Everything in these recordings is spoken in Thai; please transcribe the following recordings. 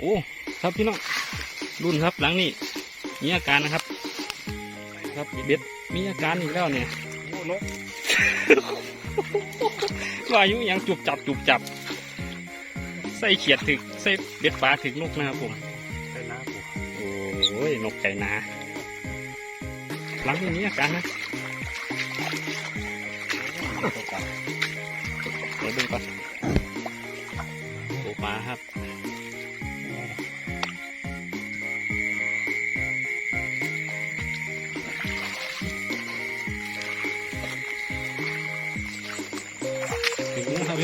โอ้ครับพี่น้องรุ่นครับหลังนี้มีอาการนะครับ ครับเบ็ดมีอาการอีกแล้วเนี่ยโอ้นกว่าอายุยังจุบจับจุบจับ ใส่เขียดถึกใส่เบ็ดปลาถึกนกนะครับผมใส่น้ำปูโอ้ยนกไก่นาหลังนี้มีอาการนะเดี๋ยวดูก่อนโอ้ปลาครับ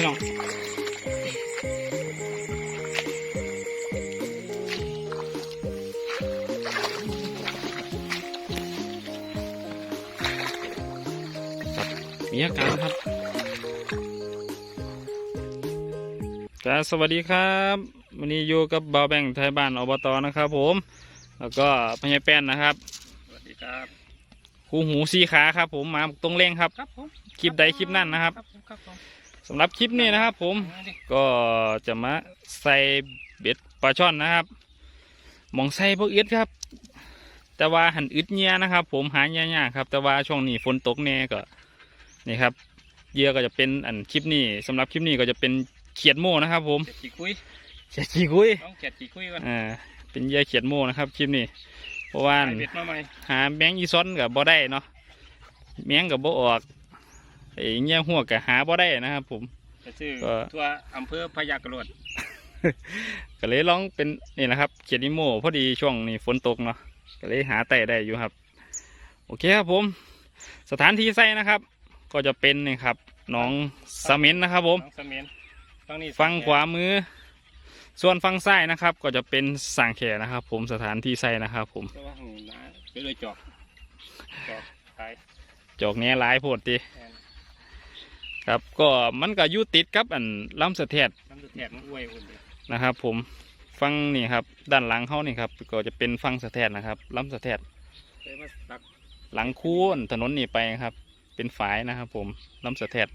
น้องครับมีอาการครับครับสวัสดีครับวันนี้อยู่กับบ่าวแบงค์ไทยบ้านอบตนะครับ ผม แล้วก็พญายแป้นนะครับสวัสดีครับคู่หูสีขาครับ ผมมาตรงเร่งครับ ครับผมคลิปใดคลิปนั่นนะครับ ครับผมครับผม สำหรับคลิปนี้นะครับผมก็จะมาใส่เบ็ดปลาช่อนนะครับหมองใส่พวกอึดครับ แต่ว่าหันอึดเงียนะครับ ผมหาเงียากครับ แต่ว่าช่วงนี้ฝนตกแน่ก็นี่ครับเหยื่อก็จะเป็นอันคลิปนี้สำหรับคลิปนี้ก็จะเป็นเขียดโม่นะครับ ผมเขียดขี้คุยเขียดขี้คุยต้องเขียดขี้คุยก่อนอ่าเป็นเหยื่อเขียดโม่นะครับคลิปนี้เพราะว่าใส่เบ็ดมาใหม่หาแมงอีซ้อนกับบ่ได้เนาะแมงกับบ่ออก ไอ้เงี้ยหัวกับหาบ่ได้นะครับผมจะชื่อก็ ทั่วอำเภอพญากระโดดก็เลยลองเป็นนี่นะครับเขียดนิโมพอดีช่วงนี้ฝนตกเนาะก็เลยหาไต่ได้อยู่ครับ โอเคครับผม สถานที่ใส่นะครับ ก็จะเป็นนี่ครับหน้องสะเมินนะครับ ผม น้องเสมียนฝั่งนี้ฝั่งขวามือ ส่วนฝั่งซ้ายนะครับ ก็จะเป็นสร้างแขนะครับ ผมสถานที่ใส่นะครับผม เพราะว่าหูนะไปเลยจอกจอกตายจอกแหน่หลายโพดติแทน ครับก็มันก็อยู่ติดกับอันลำสะเทดน้ำสุดแทนมันอวยอุ่นเลยนะครับ ผมฟังนี่ครับ ด้านหลังเขานี่ครับ ก็จะเป็นฟังสะแทดนะครับลำสะแทดเลยมาตักหลังคูนถนนนี่ไปครับ เป็นฝายนะครับ ผมลำสะแทด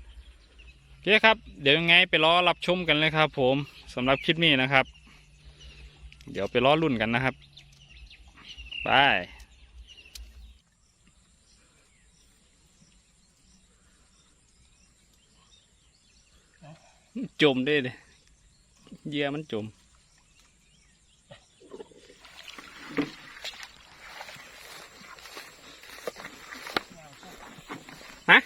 โอเคครับ เดี๋ยวยังไงไปรอรับชมกันเลยครับ ผมสำหรับคลิปนี้นะครับ เดี๋ยวไปรอรุ่นกันนะครับไป จมได้เลยเยื่อมันจมฮะ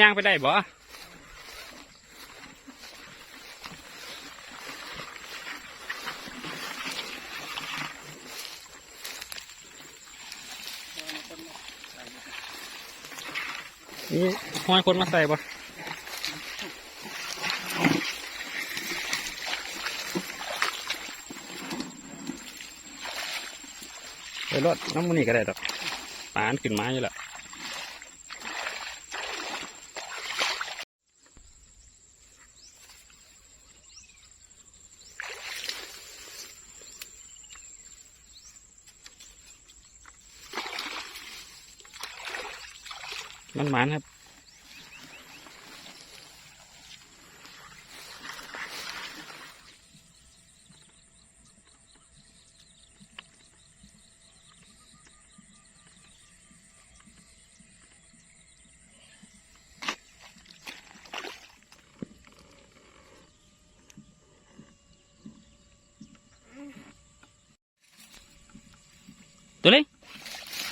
ย่างไปได้บ่นี่ห้อยคนมาใส่บ่ รถน้ำมันนี่ก็ได้ดอกปานขึ้นมาอยู่ละมันหมานครับ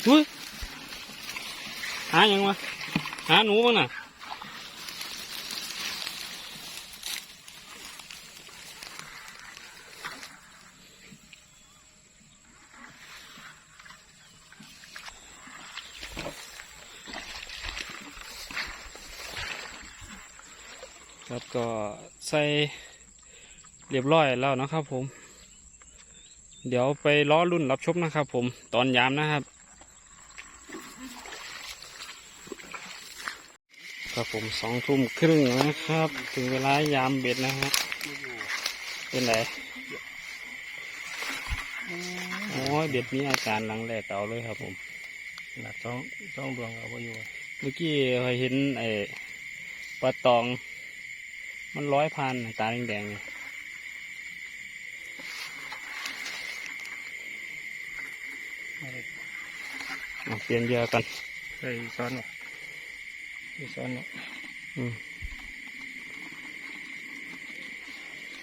อุ้ยหายังวะหาหนูบ้างน่ะครับก็ใส่เรียบร้อยแล้วนะครับผม เดี๋ยวไปล้อรุ่นรับชมนะครับผมตอนยามนะครับ ครับผมสองทุ่มครึ่งนะครับ ถึงเวลายามเบ็ดนะฮะเป็นไรโอ้ยเบ็ดมีอาการหลังแหลกเอาเลยครับผมหนักต้องต้องดวงเอาไว้อยู่เมื่อกี้เคยเห็นไอ้ปลาตอง มันร้อยพันตาแดงๆเปลี่ยนเยอะกันใส่ซอนน่อ ใส่ซ้อนเนาะอืม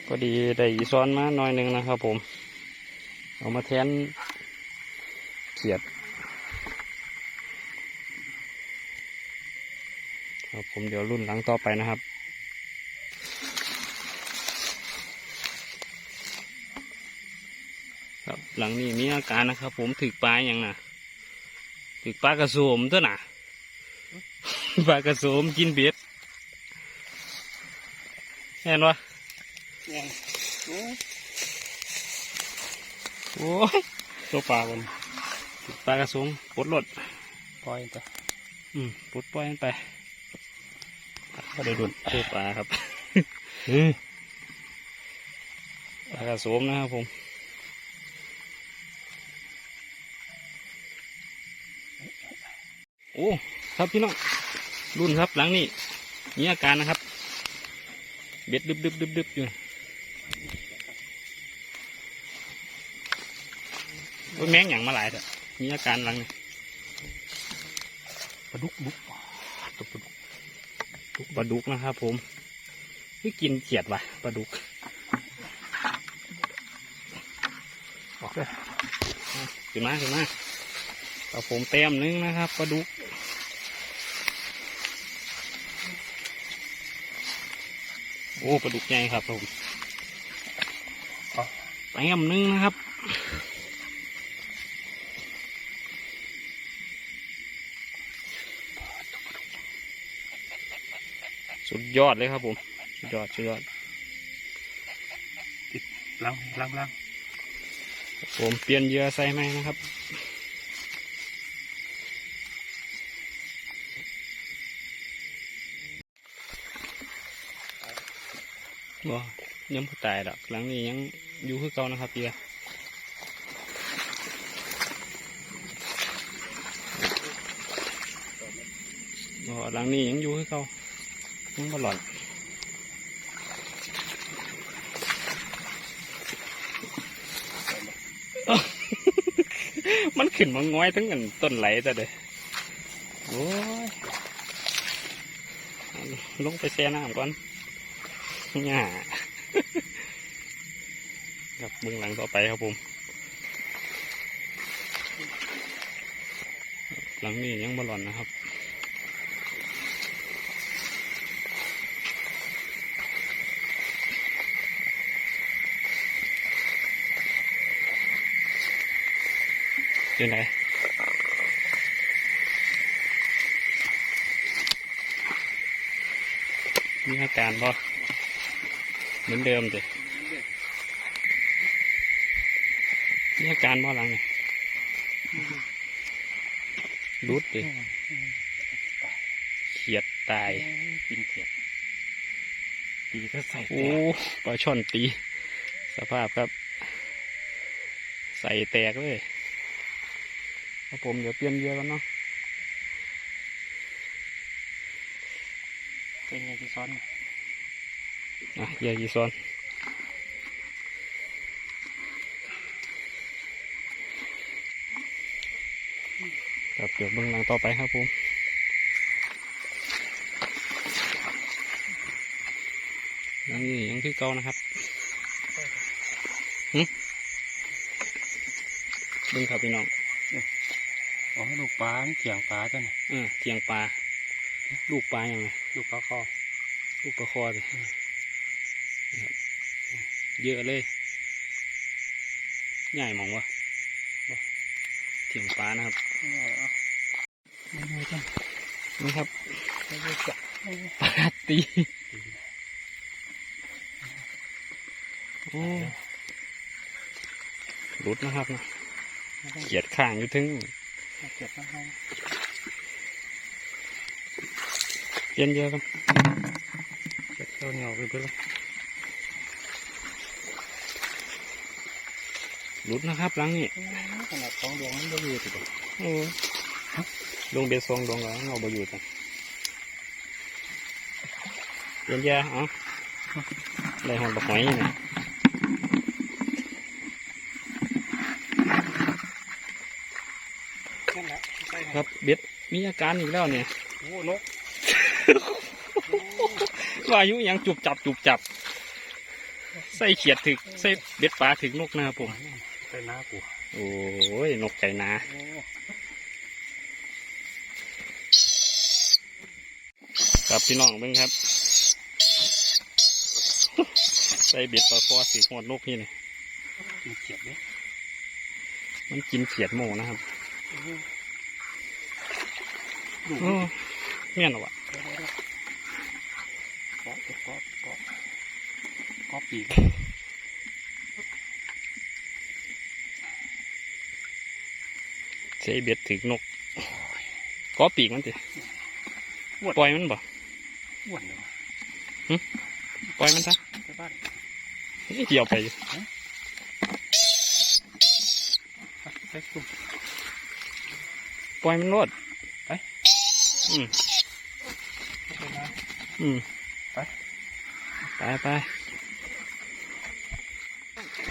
พอดีได้อีซ้อนมาหน่อยหนึ่งนะครับผม เอามาแทนเขียด ครับผมเดี๋ยวรุ่นหลังต่อไปนะครับครับหลังนี้มีอาการนะครับผมถึกปลาอย่างน่ะถึกปลากระโสมตัวน่ะ ปลากระโสมกินเบ็ดเห็นวะยังโอ้โอ้ยตัวปลามันถึกปลากระโสมปลดรถปล่อยจ้ะอืมปลดปล่อยมันไปก็ได้ดุนตัวปลาครับอืมปลากระโสมนะครับผมโอ้ครับพี่น้อง รุ่นครับหลังนี้มีอาการนะครับ เบ็ดดึบดึบดึบดึบอยู่โอ้ยแมงอย่างมาหลายเถอะมีอาการหลังนี้ปลาดุกดุกตกปลาดุกปลาดุกนะครับผมคือกินเขียดว่ะปลาดุกออกเลยขึ้นมาขึ้นมาปลาผมเต็มนึงนะครับปลาดุก อ้ปลาดุกใหญ่ครับผมเต็มนึงนะครับสุดยอดเลยครับผม สุดยอด สุดยอดล้างล้างล้างผมเปลี่ยนเหยื่อใส่ไหมนะครับ บ่ยังผู้ตายดอกหลังนี้ยังอยู่คือเก่านะครับเบียบ่หลังนี้ยังอยู่คือเก่ายังบ่หล่อนมันขึ้นมาง้อยทั้งกันต้นไหลแต่เด้อโอ้ยลงไปแช่น้ำก่อน หญ้าครับมึงหลังต่อไปครับผม หลังนี้ยังบอลอนนะครับเป็นไงมีอาการบ่ เหมือนเดิมจ้ะมีอาการบ่หลังเนี่ยรุดดิเขียดตายกินเขียดปีก็ใส่โอ้ปลาช่อนตี สภาพครับ ใส่แตกเลยครับผมเดี๋ยวเปลี่ยนเหยื่อกันเนาะเป็นไงที่ซ้อน อะเหยื่อกี่ซอนครับเดี๋ยวเบื้องหลังต่อไปครับผมยังนี่ยังคือเก่านะครับหึเบึงครับพี่น้องเอาให้ลูกปลาเขียงปลาจ้ะเนี่ยเออเทียงปลา ลูกปลายังไงลูกปลาคอ ลูกปลาคอเลยครับ เยอะเลยใหญ่มองวะบ่เทียงปลานะครับไม่ได้จ้ะนี่ครับไม่ได้จ้ะปลาตีโอ้รุดนะครับนะเขียดข้างอยู่ถึงเก็บนะครับเปลี่ยนเยอะกันเก็บเท่าเหนียวไปเพื่อ รุดนะครับหลังนี้ขนาดสองดวงมันก็อยู่ติดโอ้ดวงเบียดซองดวงแล้วเอาไปอยู่กันเปลี่ยนเยอะเอะได้หอดบักหอยนี่นั่นแหละใส่ครับเบ็ดมีอาการอีกแล้วเนี่ยโอ้นกว่าอายุยังจุบจับจุบจับ ใส่เขียดถึก ใส่เบ็ดปลาถึกนกนะครับผม เป็นน้ากูโอ้ยนกไก่นาโอ้ครับพี่น้องเบิ่งครับ ใส่เบ็ดปลาคอถึกหมดนกนี่เนี่ยมีเขียดเนี่ยมันกินเขียดโมนะครับดูโอ้เมี่ยนเหรอวะเกาะเกาะเกาะเกาะปีก ใส่เบ็ดถึกนกก็ปีกมันสิปล่อยมันบ่อ้วนเลยวะปล่อยมันซะไปบ้านนี่เกี่ยวไปอยู่ไปกุ้มปล่อยมันรอดไปอืมไปนะอืมไปไปไป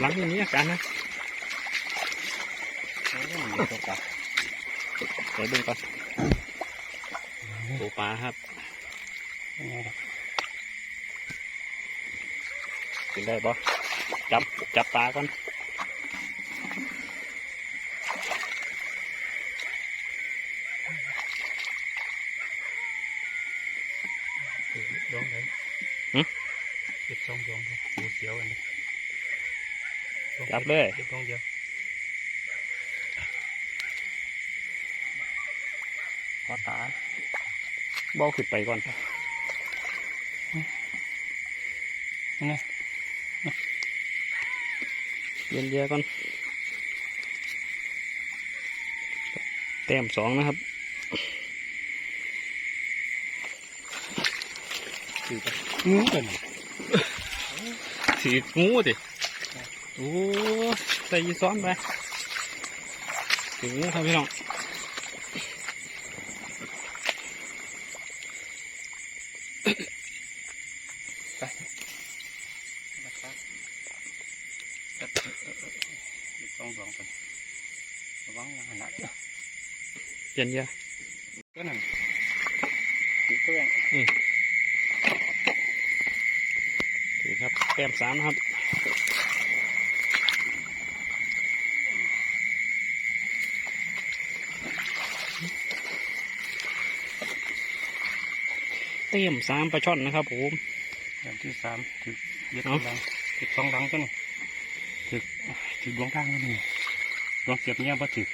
หลังอย่างนี้อาการนะ เดี๋ยวดูก่อนปูปลาครับยังไงล่ะกินได้ปะจับจับปลาก่อนดองเลยเก็บซองดองครับดูเสียวกันดิจับเลยเก็บดองเดียว อตาเบ้าขึ้นไปก่อนนี่ไงเย็นเยอะก่อน แต้มสองนะครับถือไปงูเป็นถืองูดิโอ้ใส่ยีซ้อนไปถืองูครับพี่น้อง นะครับเก็บซองดองกันระวังนะหันหน้าเด้อ เย็นเยอะก็นั่นถือเพื่อนถือครับแต้มสามนะครับเต็มสามปลาช่อนนะครับผมอย่างที่สามถือเย็ดเอ้าดังถือซองดังกันถือถือดวงทางนี่ดวงเก็บเนี่ยบ่ถือ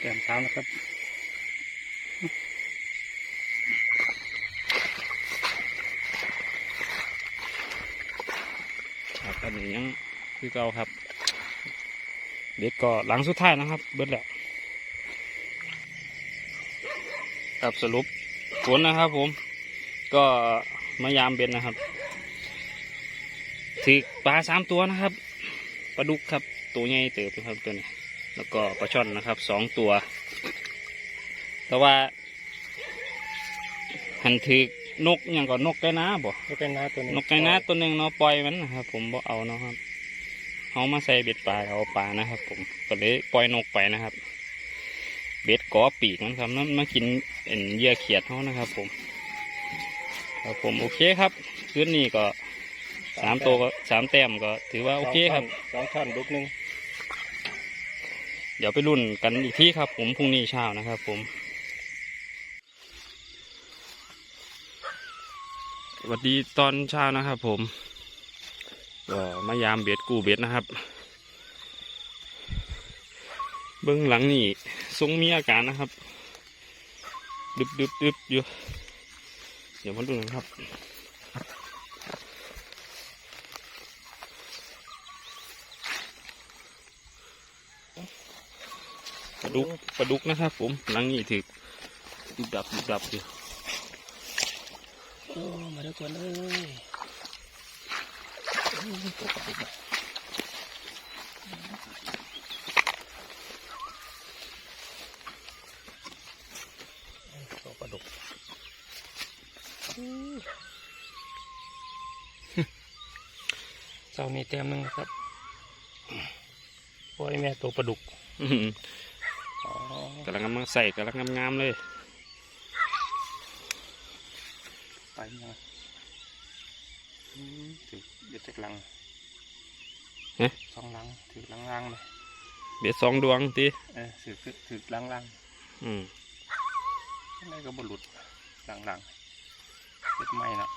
แต้มสามนะครับ ครับตอนนี้ยังคือเก่าครับ เด็กก็หลังสุดท้ายนะครับ เบิดแหล้วครับสรุปผลนะครับ ผม ก็มายามเบ็ดนะครับถือปลาสามตัวนะครับปลาดุกครับ ตัวใหญ่เติบครับตัวนี้ แล้วก็ปลาช่อนนะครับสองตัว แต่ว่า หันถือนกอย่างก่อนนกไก่น้าบ่นกไก่น้าตัวนี้นกไก่น้าตัวหนึ่งเนาะปล่อยมันนะครับผมบ่เอาเนาะครับเขามาใส่เบ็ดปลาเอาปลานะครับ ผมก็เลยปล่อยนกไปนะครับ เบ็ดกอปีกมันครับนั่นมากินเอ็นเหยื่อเขียดเขานะครับ ผมครับผมโอเคครับคืนนี้ก็สามตัวก็สามแต้มก็ ถือว่าโอเคครับสองท่อนลูกหนึ่งเดี๋ยวไปรุ่นกันอีกที่ครับ ผมพรุ่งนี้เช้านะครับ ผม สวัสดีตอนเช้านะครับผมก็มายามเบ็ดกูเบ็ดนะครับ เบื้องหลังนี่ทรงมีอาการนะครับ ดึบดึบดึบอยู่ เดี๋ยวมาดูกันครับ ปลาดุกปลาดุกนะครับผมหลังนี่ถือดับดับอยู่ โอ้มาแล้วตัวเลยตัวปลาดุกเจ้านี่เต็มหนึงครับปล่อยแม่ตัวปลาดุกกำลังมาใส่กำลังงามๆเลย ไปมาอืมถือเบ็ดจากลังสองลังถือลังลังๆเลยเบ็ดสองดวงตีเออถือถือถือลังลังอืมๆอะไรก็บหลุดลังลังๆเบ็ดไม่นะ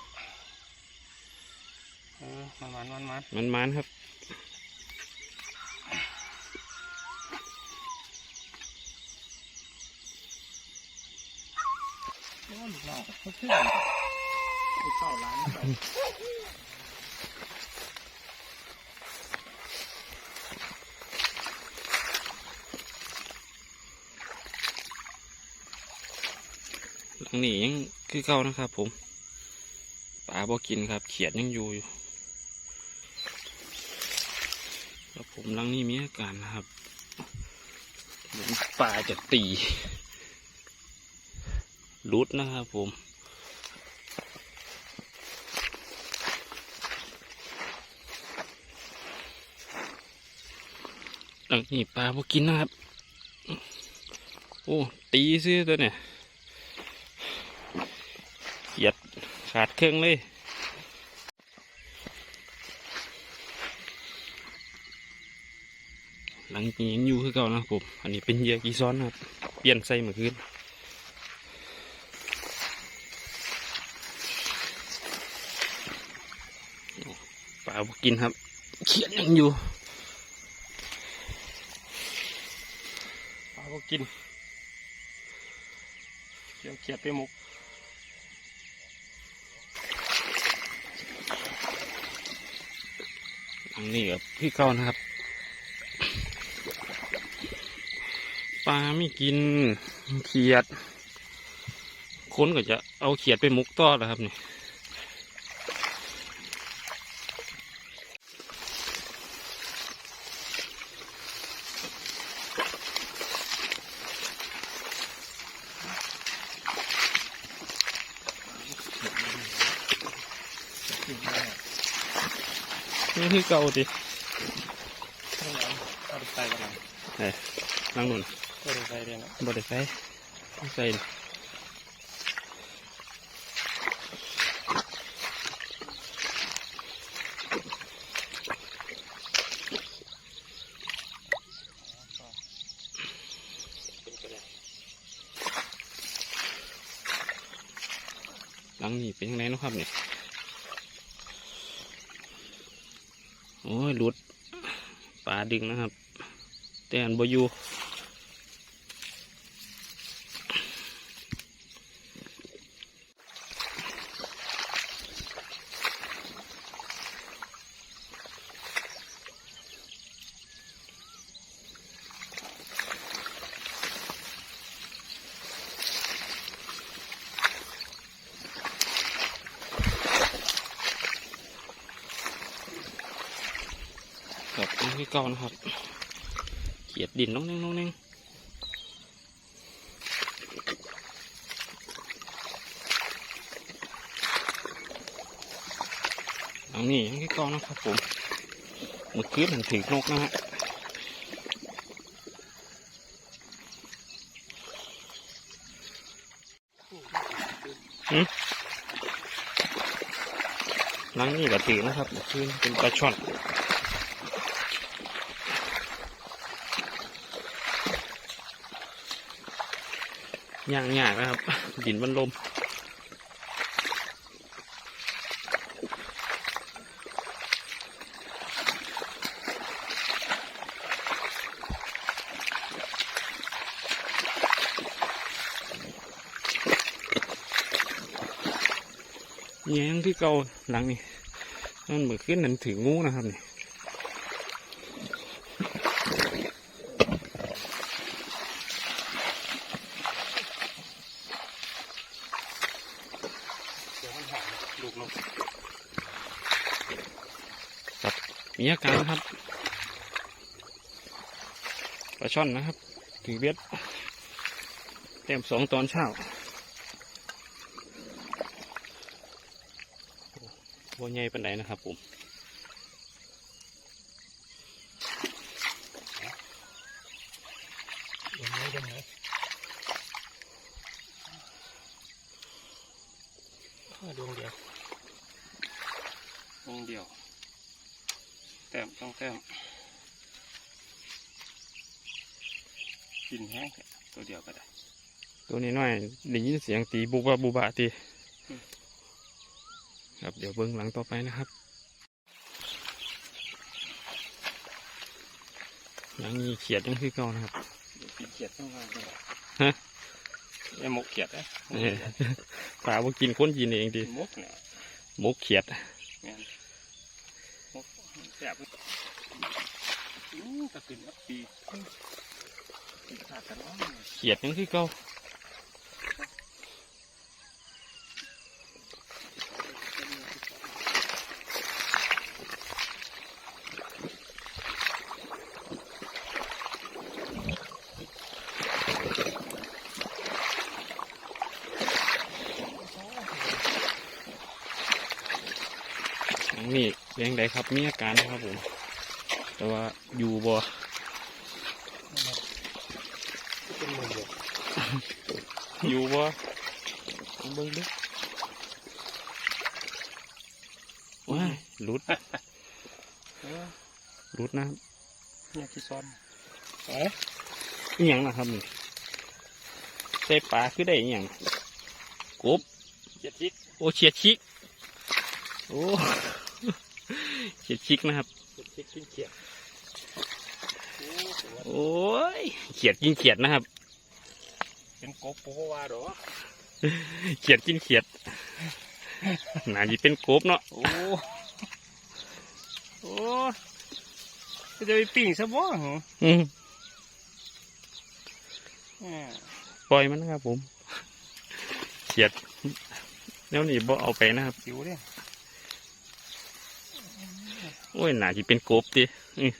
เออมันมันมันมันมันมันๆครับโอ้ลูกเราเขาขึ้นไป เข้าร้านไปหลังนี้ยังคือเก่านะครับ ผมปลาบ่กินครับ เขียดยังอยู่อยู่แล้วผมหลังนี้มีอาการนะครับเหมือนปลาจะตีรุดนะครับผม หลังนี้ปลาบ่กินนะครับ โอ้ ตีซื้อตัวเนี่ยหยียดขาดเครื่องเลยหลังนี้ยังอยู่คือเก่านะผม อันนี้เป็นเหยื่อกีซ้อนนะครับ เปลี่ยนใส่เมื่อคืนปลาบ่กินครับ เขียนยังอยู่ ปลา ก็กินเกี่ยวเขียดไปหมกอันนี้กับพี่เก่านะครับ ปลาไม่กินเขียด คนก็จะเอาเขียดไปมุกต่อแล้วครับนี่ คือเก่าดิเอาไปใส่กันหน่อยนั่งนู่นเอาไปใส่เรียนนะบไดใส่บ่ใส่นี่หลังนี้เป็นยังไงเนาะครับเนี่ย โอ้ยหลุดปลาดึงนะครับ แต่อันบอยู่านะครับ เขียดดินน้องนึงน้องนึงหลังนี้ยังคือเก่านะครับผมเมื่อคืนมันถือนกนะฮะหืมหลังนี้ก็ถือนะครับเมื่อคืนเป็นปลาช่อน ย่างยากนะครับ ดินมันลมแย้งที่เก่าหลังนี่มันเหมือนขึ้นนั่นถืองูนะครับนี่ มีอาการนะครับปลาช่อนนะครับ ถือเบ็ดเต็มสองตอนเช้าบัวใหญ่เป็นไหนนะครับผมดวงเดียวดวงเดียว แต้มต้องแต้มกินแห้งแท้ตัวเดียวก็ได้ ตัวนี้น้อยได้ยินเสียงตีบุบะบุบะตีอืมครับเดี๋ยวเบิ้งหลังต่อไปนะครับหลังนี้เขียดยังคือเก่านะครับเดี๋ยวกินเขียดต้องมาเลยฮะไอ้หมกเขียดนะเออปลาบ่กินคนกินเองดิหมกเนี่ยหมกเขียด แม่นหมกแซ่บ อู้ตะกึนอับปีขาดกันร้อนเขียดยังคือเก่านนี้เลี้ยงใดครับมีอาการนะครับผม แต่ว่าอยู่บ่เป็นมือเดียวอยู่บ่ลองเบิ่งดูว้ายหลุดเออหลุดนะครับเนี่ยที่ซ้อนเอ๊ะอหย่างนะครับนี่ใส่ปลาคือได้อหย่างกบเจ็ดชิกโอเฉียดชิกโอ้เฉียดชิกนะครับเจ็ดชิกกินเขียด โอ้ถือว่าโอ้ยเขียดกินเขียดนะครับ เป็นกบปูว่าดอกเขียดกินเขียดน่าจะเป็นกบเนาะโอ้โอ้จะไปปิ้งซะบ่เหรออืมอ่าปล่อยมันนะครับผมเขียดแล้วนี่บ่เอาไปนะครับหิวเนี่ยโอ้ยน่าจะเป็นกบดิอื้อ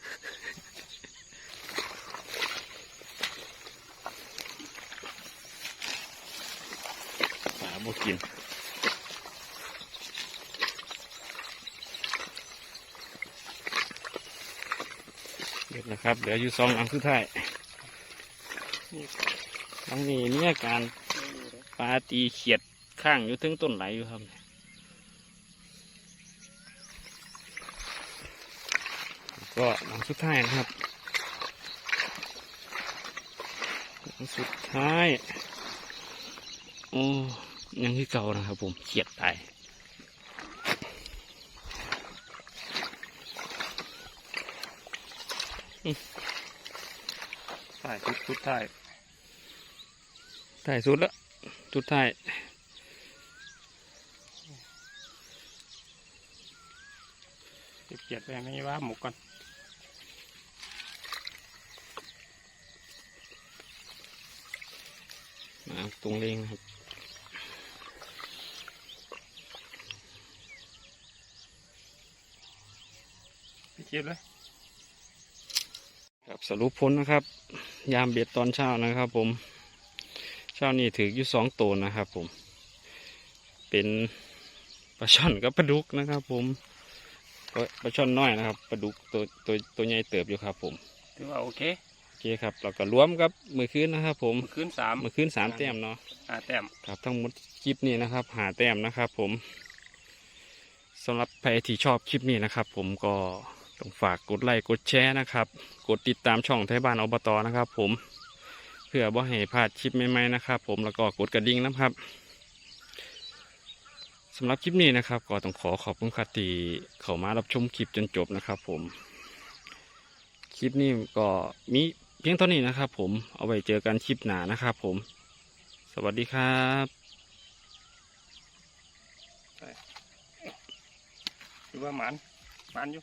ปลา บ่กินเด็ดนะครับเหลืออยู่สองอันสุดท้ายนี่ทั้งนี้มีอาการปลาตีเขียดข้างอยู่ถึงต้นไหลอยู่ครับก็หลังสุดท้ายนะครับหลังสุดท้าย โอ้ ยังที่เก่านะครับผมเขียดตายถ่ายชุดชุดถ่ายถ่ายสุดแล้วสุดท้ายเก็บเขียดไปไม่ว่าหมกก่อนมาตรงเลงนะครับ ไปเก็บเลยครับสรุปผลนะครับ ยามเบ็ดตอนเช้านะครับ ผมเช้านี้ถืออยู่สองตัวนะครับ ผม เป็นปลาช่อนกับปลาดุกนะครับ ผมก็ปลาช่อนน้อยนะครับปลาดุกตัวตัวตัวใหญ่เติบอยู่ครับ ผมถือว่าโอเคโอเคครับเราก็รวมกับมือคืนนะครับ ผมคืนสามมือคืนสามแต้มเนาะอ่าแต้มครับทั้งหมดคลิปนี้นะครับ หาแต้มนะครับ ผมสำหรับใครที่ชอบคลิปนี้นะครับ ผมก็ ต้องฝากกดไลค์กดแชร์นะครับ กดติดตามช่องไทยบ้านอบตนะครับ ผมเพื่อบ่ให้พลาดคลิปใหม่ๆนะครับ ผมแล้วก็กดกระดิ่งนะครับสำหรับคลิปนี้นะครับ ก็ต้องขอขอบคุณครับที่เข้ามารับชมคลิปจนจบนะครับ ผม คลิปนี้ก็มีเพียงเท่านี้นะครับ ผมเอาไว้เจอกันคลิปหน้านะครับ ผม สวัสดีครับถือว่าหมันหมันอยู่